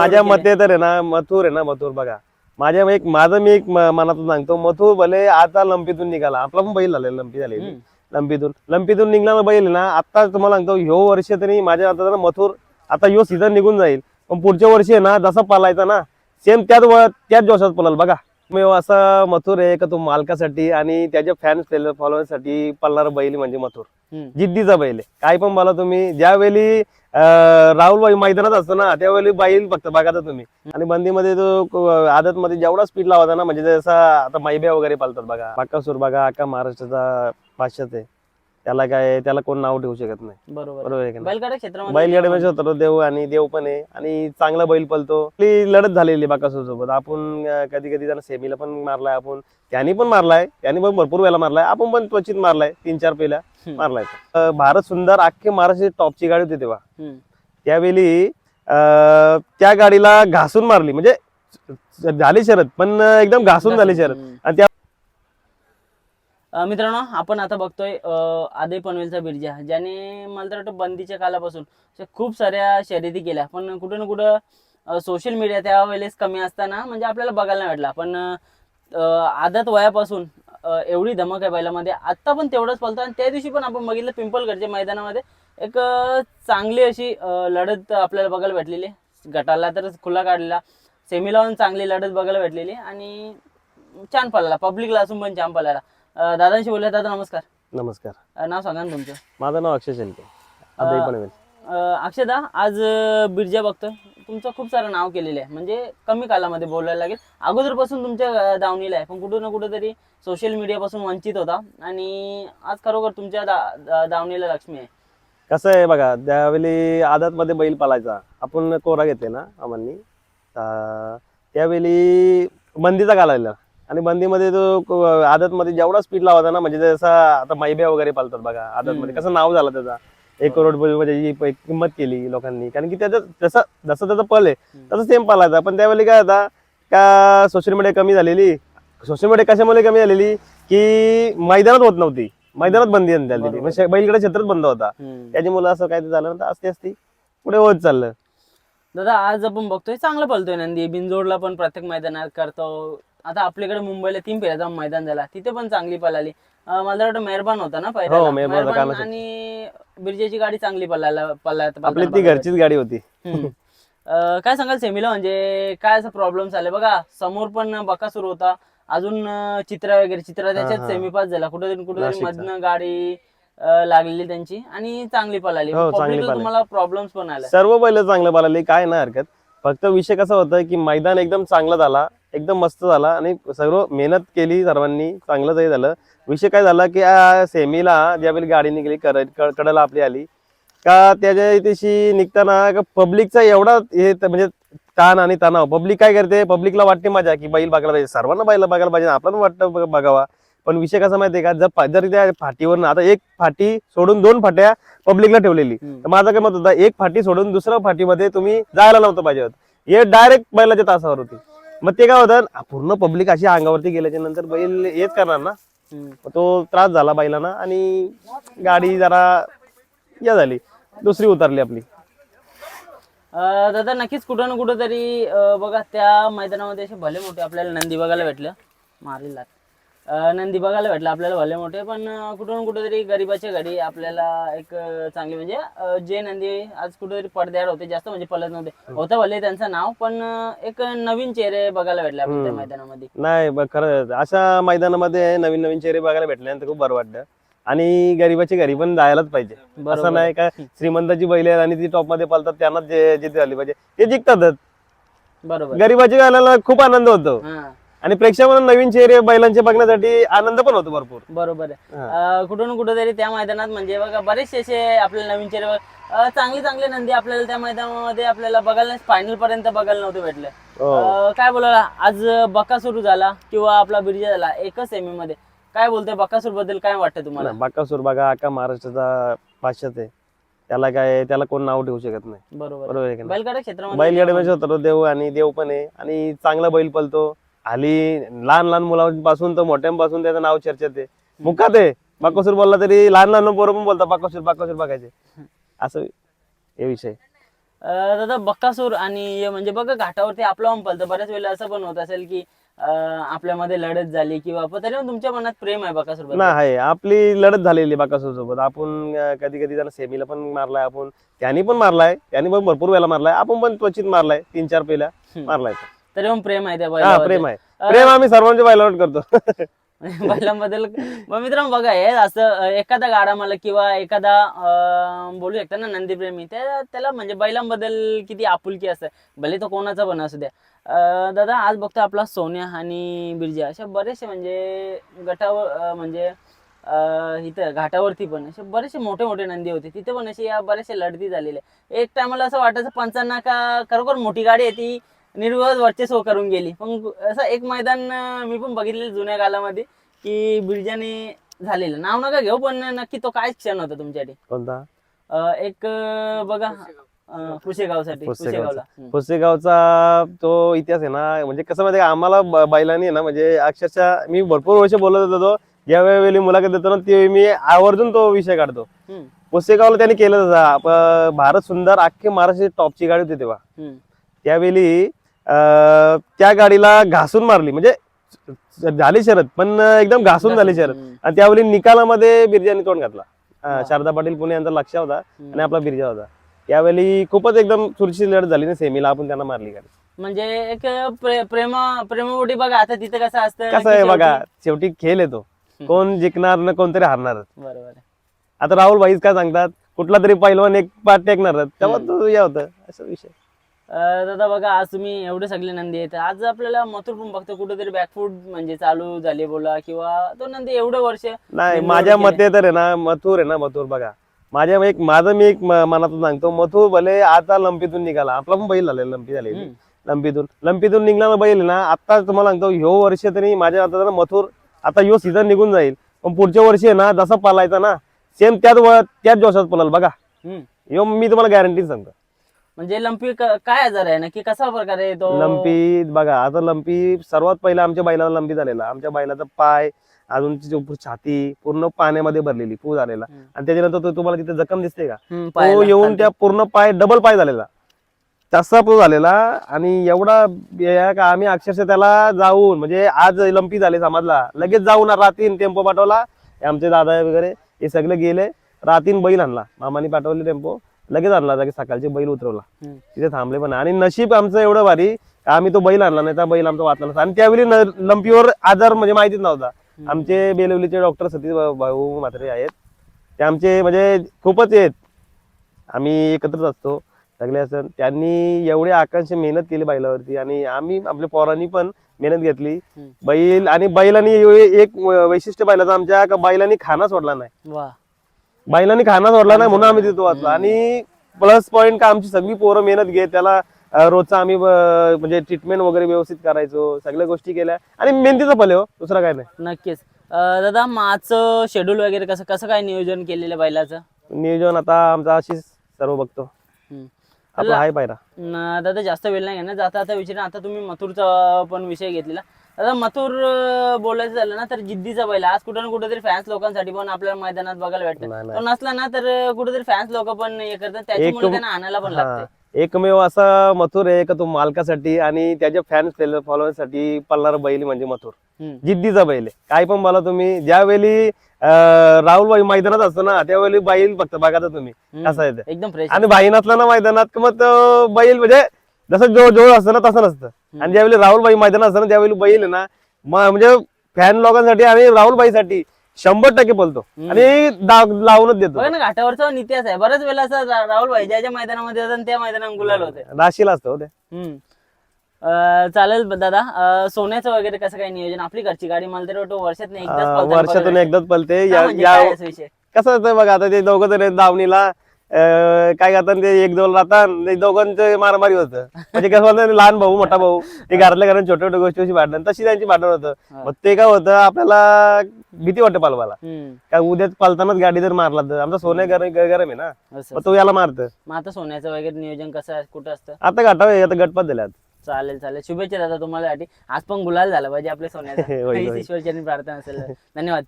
माझ्या मते तर आहे ना मथुर आहे ना मथुर बघा. माझ्या एक माझं मी एक म- मनातून सांगतो मथुर भले आता लंपीतून निघाला आपला पण बैल झालेला लंपी हम्म. लंपीतून. लंपीतून निघणारा बैल आहे ना आता तुम्हाला सांगतो ह्यो वर्ष तरी माझ्या आता ना मथुर आता ह्यो सीझन निघून जाईल. पण पुढच्या वर्षी आहे ना जसा पालायचा ना सेम त्याच त्याच जोशात पळाल बघा. मी असा मथुर आहे का तो मालकासाठी आणि त्याच्या फॅन फॉलोअरसाठी पळणारा बैल म्हणजे मथुर. जिद्दीचा बैल आहे. काय पण बोला तुम्ही ज्यावेळी राहुल मैदानात असतो ना त्यावेळी बैल फक्त बघा तर तुम्ही. आणि बंदीमध्ये तो आदत मध्ये जेवढा स्पीड लावायचा ना म्हणजे जसा आता मैब्या वगैरे पालतात बघा. बाकासूर बघा अख्खा महाराष्ट्राचा पाश्चात आहे. त्याला काय त्याला कोण नाव ठेवू शकत नाही. बरोबर. बरोबर आहे का नाही? बैलगाडा क्षेत्रामध्ये बैलगाडी म्हणजे होतो देव आणि देव पण आहे. आणि चांगला बैल पलतो आपली लढत झालेली बाकासूर सोबत आपण कधी कधी त्यांना सेमीला पण मारलाय आपण. त्यांनी पण मारलाय. त्यांनी पण भरपूर वेळा मारलाय. आपण पण त्वचित मारलाय. तीन चार हम्म. मारलाय. अं, भारत सुंदर अख्खे महाराष्ट्र टॉपची गाडी होती तेव्हा. हम्म. त्यावेळी अं, त्या गाडीला घासून मारली. म्हणजे झाली शरद पण एकदम घासून झाली शरद हम्म. आणि त्या मित्रांनो आपण आता बघतोय आदे आदय पनवेलचा बिरजा ज्याने मला तर वाटतं बंदीच्या कालापासून अशा खूप साऱ्या शर्यती केल्या. पण कुठं ना कुठं सोशल मीडिया त्यावेळेस कमी असताना म्हणजे आपल्याला बघायला नाही भेटला पण आदत वयापासून एवढी धमक आहे बैलामध्ये. आत्ता पण तेवढंच पळतो आणि त्या दिवशी पण आपण बघितलं पिंपलगडच्या मैदानामध्ये एक चांगली अशी लढत आपल्याला बघायला भेटलेली. गटाला तर खुला काढलेला सेमीला पण चांगली लढत बघायला भेटलेली आणि छान पळाला. पब्लिकला असून पण छान पळाला. अं, दादांशी बोलूया दादा नमस्कार. नमस्कार. अं, नाव सांगा ना तुमचं. माझं नाव अक्षय शेलके अं, अक्षदा आज अं, बिरजा बघतोय. तुमचं खूप सारं नाव केलेलं आहे. म्हणजे कमी कालामध्ये बोलायला लागेल. अगोदरपासून तुमच्या अं, दावणीला आहे. पण कुठं ना कुठं तरी सोशल मीडियापासून वंचित होता. आणि आज खरोखर तुमच्या दा- दा- दावणीला लक्ष्मी आहे. कसं आहे बघा त्यावेळी आदात मध्ये बैल पालायचा आपण कोरा घेते ना आम्हानी तर त्यावेळी बंदीचा घालायला. आणि बंदीमध्ये तो आदत मध्ये जेवढा स्पीड लावायचा ना म्हणजे जसा आता मैब्या वगैरे पालतात बघा आदत मध्ये हम्म. कसं नाव झालं त्याचा? एक करोड म्हणजे ही किंमत केली लोकांनी. कारण की त्याचं जसं जसं त्याचा पल आहे. तसं सेम पालायचा पण त्यावेळी काय होता का सोशल मीडिया कमी झालेली सोशल मीडिया कशामुळे कमी झालेली की मैदानात होत नव्हती. मैदानात बंदी झालेली. म्हणजे बैलकडे क्षेत्रच बंद होता. त्याची मुलं असं काय झालं तर असते असती पुढे होत चाललं. दादा आज आपण बघतोय चांगलं पळतोय नंदी. बिनजोडला पण प्रत्येक मैदानात करतो. आता आपल्याकडे मुंबईला तीन फेऱ्याचा मैदान झाला. तिथे पण चांगली पळाली. अं, मला वाटतं मेहरबान होता ना पहिला? हो, मेहरबान होता, कानाचं. आणि बिरजेची गाडी चांगली पळायला पळायला आपली ती घरचीच गाडी होती. हम्म. अं, काय सांगाल सेमीला? म्हणजे काय असं प्रॉब्लेम झाले बघा समोर पण बकासूर होता. अजून अं, चित्रा वगैरे चित्रा त्याच्यात हा. सेमी पास झाला. कुठेतरी कुठेतरी नाशिकचा. मधनं गाडी अं, लागलेली त्यांची आणि चांगली पळाली. हो, चांगली पळाली. तुम्हाला प्रॉब्लेम्स पण आले सर्व बैल चांगलं पाहिलं काय नाही हरकत. फक्त विषय कसा होता की मैदान एकदम चांगला झाला. एकदम मस्त झाला आणि सर्व मेहनत केली सर्वांनी चांगलंच झालं. विषय काय झाला की सेमीला ज्यावेळी गाडी निघाली कर क- कडेला आपली आली का त्याच्या इथेशी निघताना पब्लिकचा एवढा हे म्हणजे ताण आणि तणाव पब्लिक काय करते? पब्लिकला वाटते मजा की बैल बघायला पाहिजे सर्वांना बैल बघायला पाहिजे आपल्याला वाटतं बघ- बघावा. पण विषय कसा माहितीये का जर जर त्या फाटीवर आता एक फाटी सोडून दोन फाट्या पब्लिकला ठेवलेली. तर माझं काय मत होता एक फाटी सोडून दुसऱ्या फाटीमध्ये तुम्ही जायला नव्हतं पाहिजे होतं. हे डायरेक्ट बैलाच्या तासावर होती. मग ते काय होतं पूर्ण पब्लिक अशी अंगावरती गेल्याच्यानंतर बैल हेच करणार ना. मग तो त्रास झाला बैलांना आणि गाडी जरा या झाली. दुसरी उतरली आपली. अं, दादा नक्कीच कुठं ना कुठं तरी अं, बघा त्या मैदानामध्ये असे भले मोठे आपल्याला नंदी बघायला भेटलं. मारली अं, नंदी बघायला भेटलं आपल्याला भले मोठे पण अं, कुठं ना कुठं तरी गरीबाच्या घडी आपल्याला एक चांगली म्हणजे जे नंदी आज कुठेतरी पडद्याड होते जास्त म्हणजे पळत नव्हते. होतं भले त्यांचं नाव पण एक नवीन चेहरे बघायला भेटले आपल्याला त्या हम्म. मैदानामध्ये. नाही ब- खरं अशा मैदानामध्ये नवीन नवीन चेहरे बघायला भेटल्यानंतर खूप बरं वाटतं आणि गरीबाची घरी पण जायलाच पाहिजे. असं नाही का श्रीमंताची बैल आहेत आणि ती टॉपमध्ये पालतात त्यांना जे जिथे झाली पाहिजे ते जिंकतातच. बरोबर. गरीबाची गायला खूप आनंद होतो. हा. आणि प्रेक्षकांना नवीन चेहरे बैलांचे बघण्यासाठी आनंद पण होतो भरपूर. बरोबर आहे. अं, कुठून ना कुठं तरी त्या मैदानात म्हणजे बघा बरेचसे असे आपल्याला नवीन चेहरे बघ- अं, चांगले चांगले नंदी आपल्याला त्या मैदानामध्ये आपल्याला बघायला फायनल पर्यंत बघायला नव्हते भेटले. हो. अं, काय बोलायला आज बका सुरू झाला किंवा आपला बिरजा झाला एकच सेमी मध्ये. काय बोलतोय बकासूरबद्दल? काय वाटतं तुम्हाला? बाकासूर बघा अख्खा महाराष्ट्राचा पाश्चात आहे. त्याला काय त्याला कोण नाव ठेवू शकत नाही. बरोबर बरोबर आहे की नाही? बैलगाडा क्षेत्रामध्ये बैलगाडी म्हणजे होतो देव आणि देव पण आहे. आणि चांगला बैल पलतो हल्ली लहान लहान मुलांपासून तर मोठ्यांपासून त्याचं नाव चर्चेत आहे. मुखात आहे. बाकासूर बोलला तरी लहान लहान पोरं पण बोलतात बाकासूर बाकासूर बघायचे. असं हे विषय. अं, दादा बक्कासूर आणि म्हणजे बघा घाटावरती आपलं पण पलतं बऱ्याच वेळेला असं पण होत असेल की अं, आपल्यामध्ये लढत झाली किंवा पण तरी पण तुमच्या मनात प्रेम आहे बकासूर ना आहे. आपली लढत झालेली बाकासोर सोबत. आपण कधी कधी त्याला सेमीला पण मारलाय आपण. त्यांनी पण मारलाय. त्यांनी पण भरपूर वेळा मारलाय. आपण पण त्वचित मारलाय. तीन चार हम्म. मारलाय. तरी पण प्रेम आहे त्या हा. प्रेम आहे. प्रेम आम्ही सर्वांच्या बैलावर करतो. बैलांबद्दल मग मित्रांनो बघा हे असं अं, एखादा गाडा मला किंवा एखादा अं, बोलू शकता ना नंदीप्रेमी त्या त्याला म्हणजे बैलांबद्दल किती आपुलकी असते. भले तो कोणाचा पण असू द्या. अं, दादा आज बघतो आपला सोन्या आणि बिरजा अशा बरेचसे म्हणजे गटावर अं, म्हणजे अं, इथं घाटावरती पण असे बरेचसे मोठे मोठे नंदी होते. तिथे पण असे या बरेचसे लढती झालेले. एक टायमाला असं वाटायचं पंचांना का खरोखर मोठी गाडी आहे ती? निर्विवाद वर्चस्व करून गेली. पण असं एक मैदान मी पण बघितलेलं जुन्या कालामध्ये की बिरजाने झालेलं. नाव नका घेऊ पण नक्की तो काय क्षण होता तुमच्यासाठी? कोणता? अं, एक अं, बघा. अं, हम्म. पुसेगावचा तो इतिहास आहे ना म्हणजे कसं माहिती आम्हाला ब- बैलांनी आहे ना म्हणजे अक्षरशः मी भरपूर वर्ष बोलत होतो ज्या वेळी मुलाखत देतो ना ते मी आवर्जून तो विषय काढतो. हम्म, पुसेगावला त्यांनी केलं तसं. आप- भारत सुंदर अख्खी महाराष्ट्राची टॉपची गाडी होती तेव्हा. हम्म. त्यावेळी त्या गाडीला घासून मारली. म्हणजे झाली शरद पण एकदम घासून झाली शरद. आणि त्यावेळी निकालामध्ये बिर्जानी तोंड घातला. शारदा पाटील पुणे यांचा लक्ष होता. आणि आपला बिर्जा होता. त्यावेळी खूपच एकदम चुरशी लढत झाली ना सेमीला आपण त्यांना मारली गाडी. म्हणजे एक प्रे- प्रेम प्रेमापोटी बघा आता तिथे कसं असतं कसं आहे बघा शेवटी खेळ येतो. कोण जिंकणार ना कोणतरी हारणार. बरोबर. आता राहुल भाईच काय सांगतात? कुठला तरी पैलवान एक पाठ टेकणार तेव्हा. तो या होतं. असं विषय. दादा बघा आज तुम्ही एवढे सगळे नंदी आहेत आज आपल्याला मथुर पण बघतो कुठेतरी बॅकफूट म्हणजे चालू झाले बोला किंवा तो नंदी एवढे वर्ष नाही माझ्या. मते तर आहे ना मथुर आहे ना मथुर बघा माझ्या एक माझं मी एक म- मनातून सांगतो मथुर भले आता लंपीतून निघाला आपला पण बैल झालेला लंपी झालेली हम्म. लंपीतून लंपीतून निघणारा बैल ना आता तुम्हाला सांगतो ह्यो वर्ष तरी माझ्या आता मथुर आता ह्यो सीझन निघून जाईल पण पुढच्या वर्षी आहे ना जसा पलायचा ना सेम त्याच त्याच जोशात पलाल बघा. ह्यो मी तुम्हाला गॅरंटी सांगतो म्हणजे लंपी क- काय आजार आहे? नक्की कसा प्रकारे तो? लंपी बघा आता लंपी सर्वात पहिला आमच्या बैलाला लंपी झालेला. आमच्या बैलाचा पाय अजून तिची छाती पूर्ण पाण्यामध्ये भरलेली पू झालेला. हम्म. आणि त्याच्यानंतर तो तुम्हाला तिथे जखम दिसते का? हम्म, तो पायाला, येऊन. त्या पूर्ण पाय डबल पाय झालेला. तसा तो झालेला आणि एवढा का आम्ही अक्षरशः त्याला जाऊन म्हणजे आज लंपी झाले समाजला. लगेच जाऊन रातीन टेम्पो पाठवला. हे आमचे दादा वगैरे हे सगळे गेले. रातीन बैल आणला. मामानी पाठवले टेम्पो. लगेच आणला लगेच सकाळचे बैल उतरवला. तिथे थांबले पण आणि नशीब आमचं एवढं भारी आम्ही तो बैल आणला नाही तर बैल आमचा वाचला नसता. आणि त्यावेळी लंपीवर आजार म्हणजे माहितीच नव्हता. आमचे बेलवलीचे डॉक्टर सतीश भाऊ म्हात्रे आहेत. ते आमचे म्हणजे खूपच आहेत. आम्ही एकत्रच असतो. सगळे असं त्यांनी एवढी आकांक्षा मेहनत केली बैलावरती आणि आम्ही आपल्या पोरांनी पण मेहनत घेतली. बैल आणि बैलांनी एक वैशिष्ट्य बैलाचं आमच्या बैलांनी खाना सोडला नाही. बैलांनी खाना सोडला नाही म्हणून आम्ही तिथं वाचलो. आणि प्लस पॉईंट का आमची सगळी पोरं मेहनत घेत त्याला रोजचा आम्ही म्हणजे ट्रीटमेंट वगैरे व्यवस्थित करायचो सगळ्या गोष्टी केल्या. आणि मेहनतीचं भले हो दुसरं काय नाही. नक्कीच. अं, दादा माझं शेड्यूल वगैरे कसं कसं काय नियोजन केलेलं बैलाचं? नियोजन आता आमचा अशीच सर्व बघतो. हम्म. आपला आहे पायरा. न- दादा जास्त वेळ नाही घेणार. जाता आता विचार आता तुम्ही मथुरचा पण विषय घेतलेला. दादा मथुर बोलायचं झालं ना तर जिद्दीचा बैल. आज कुठं ना कुठेतरी फॅन्स लोकांसाठी पण आपल्याला मैदानात बघायला भेटतं. तो नसला ना तर कुठेतरी फॅन्स लोक पण हे करतात त्याच्यामुळे त्यांना आणायला पण हा. लागते एकमेव असा मथुर आहे का तो मालकासाठी आणि त्याच्या फॅन्स फॉलोअर्ससाठी पळणारा बैल म्हणजे मथुर. जिद्दीचा बैल आहे काय पण बोला तुम्ही ज्यावेळी राहुल भाई मैदानात असतो ना त्यावेळी बैल फक्त बघा तर तुम्ही. कसं आहे एकदम आणि भाई नसला ना मैदानात मग बैल म्हणजे जसं जो जोड असतं ना तसं नसतं. आणि ज्यावेळी राहुल भाई मैदानात असतं ना त्यावेळी बैल ना म्हणजे फॅन लोकांसाठी आणि राहुल भाईसाठी शंभर टक्के बोलतो. आणि लावूनच देतो. ना घाटावरचा इतिहास आहे. बऱ्याच वेळेला असं राहुल भाई ज्या ज्या मैदानामध्ये जातात त्या मैदानात गुलाल होते. राशीला असतो हो चालेल दादा. सोन्याचं वगैरे कसं काय नियोजन? आपली घरची गाडी मला तरी वाटतं वर्षात एकदाच पळताना वर्षातून एकदाच पलते म्हणजे कसं असतं बघा आता ते दोघं जण दावणीला. काय करतात ते एक दोन राहतात ते दोघांचं मारामारी होतं. म्हणजे कसं होतं लहान भाऊ मोठा भाऊ ते घरातल्या घरात छोट्या छोट्या गोष्टीची भांडण तशी त्यांची भांडण होतं. मग ते काय होतं आपल्याला भीती वाटते पालवाला काय उद्या पालतानाच गाडी जर मारला तर आमचा सोन्या गरम गरम आहे ना. मग तो याला मारतं. मग आता सोन्याचं वगैरे नियोजन कसं आहे कुठं असतं? आता गाठावे आता गटपात झाल्यात चालेल चालेल. शुभेच्छा दादा तुम्हाला. साठी आज पण गुलाल झाला पाहिजे आपल्या सोन्याचा. ईश्वरचरणी प्रार्थना असेल धन्यवाद.